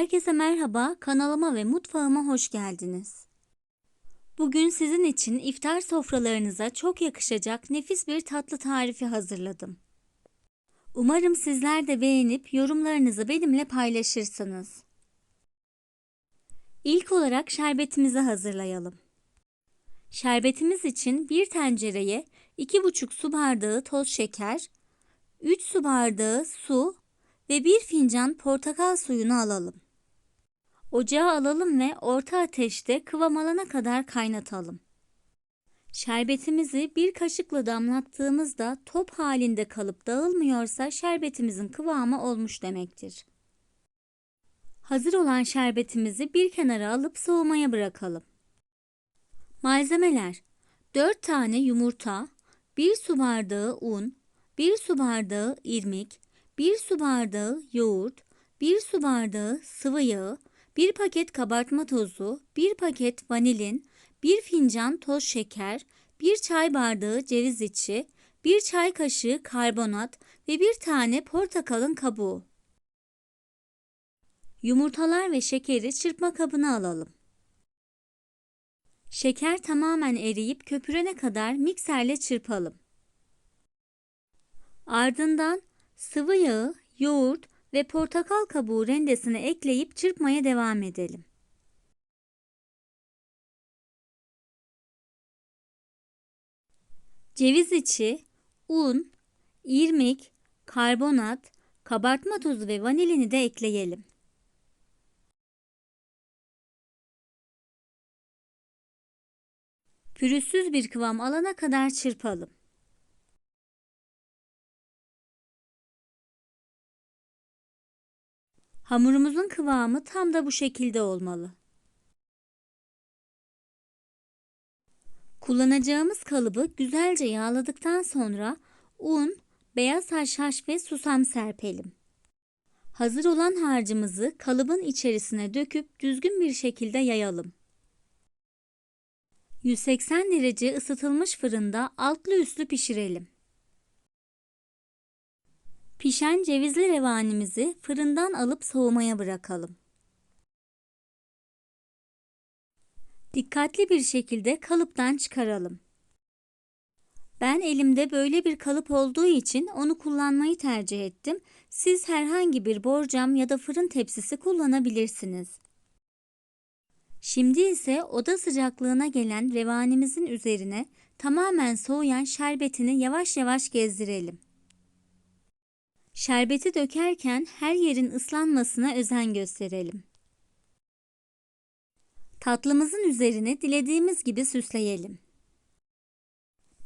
Herkese merhaba, kanalıma ve mutfağıma hoş geldiniz. Bugün sizin için iftar sofralarınıza çok yakışacak nefis bir tatlı tarifi hazırladım. Umarım sizler de beğenip yorumlarınızı benimle paylaşırsınız. İlk olarak şerbetimizi hazırlayalım. Şerbetimiz için bir tencereye 2,5 su bardağı toz şeker, 3 su bardağı su ve 1 fincan portakal suyunu alalım. Ocağa alalım ve orta ateşte kıvam alana kadar kaynatalım. Şerbetimizi bir kaşıkla damlattığımızda top halinde kalıp dağılmıyorsa şerbetimizin kıvamı olmuş demektir. Hazır olan şerbetimizi bir kenara alıp soğumaya bırakalım. Malzemeler 4 tane yumurta, 1 su bardağı un, 1 su bardağı irmik, 1 su bardağı yoğurt, 1 su bardağı sıvı yağ, 1 paket kabartma tozu, 1 paket vanilin, 1 fincan toz şeker, 1 çay bardağı ceviz içi, 1 çay kaşığı karbonat ve 1 tane portakalın kabuğu. Yumurtalar ve şekeri çırpma kabına alalım. Şeker tamamen eriyip köpürene kadar mikserle çırpalım. Ardından sıvı yağı, yoğurt ve portakal kabuğu rendesine ekleyip çırpmaya devam edelim. Ceviz içi, un, irmik, karbonat, kabartma tozu ve vanilini de ekleyelim. Pürüzsüz bir kıvam alana kadar çırpalım. Hamurumuzun kıvamı tam da bu şekilde olmalı. Kullanacağımız kalıbı güzelce yağladıktan sonra un, beyaz haşhaş ve susam serpelim. Hazır olan harcımızı kalıbın içerisine döküp düzgün bir şekilde yayalım. 180 derece ısıtılmış fırında altlı üstlü pişirelim. Pişen cevizli revanimizi fırından alıp soğumaya bırakalım. Dikkatli bir şekilde kalıptan çıkaralım. Ben elimde böyle bir kalıp olduğu için onu kullanmayı tercih ettim. Siz herhangi bir borcam ya da fırın tepsisi kullanabilirsiniz. Şimdi ise oda sıcaklığına gelen revanimizin üzerine tamamen soğuyan şerbetini yavaş yavaş gezdirelim. Şerbeti dökerken her yerin ıslanmasına özen gösterelim. Tatlımızın üzerine dilediğimiz gibi süsleyelim.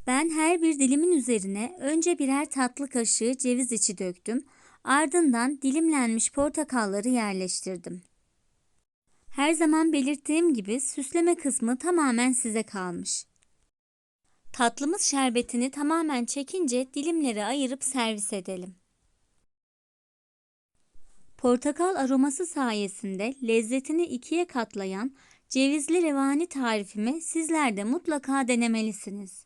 Ben her bir dilimin üzerine önce birer tatlı kaşığı ceviz içi döktüm, ardından dilimlenmiş portakalları yerleştirdim. Her zaman belirttiğim gibi süsleme kısmı tamamen size kalmış. Tatlımız şerbetini tamamen çekince dilimlere ayırıp servis edelim. Portakal aroması sayesinde lezzetini ikiye katlayan cevizli revani tarifimi sizler de mutlaka denemelisiniz.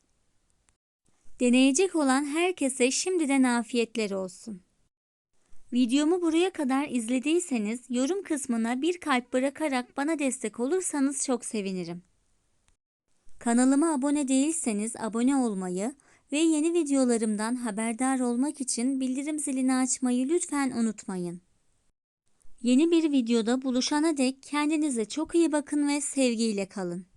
Deneyecek olan herkese şimdiden afiyetler olsun. Videomu buraya kadar izlediyseniz yorum kısmına bir kalp bırakarak bana destek olursanız çok sevinirim. Kanalıma abone değilseniz abone olmayı ve yeni videolarımdan haberdar olmak için bildirim zilini açmayı lütfen unutmayın. Yeni bir videoda buluşana dek kendinize çok iyi bakın ve sevgiyle kalın.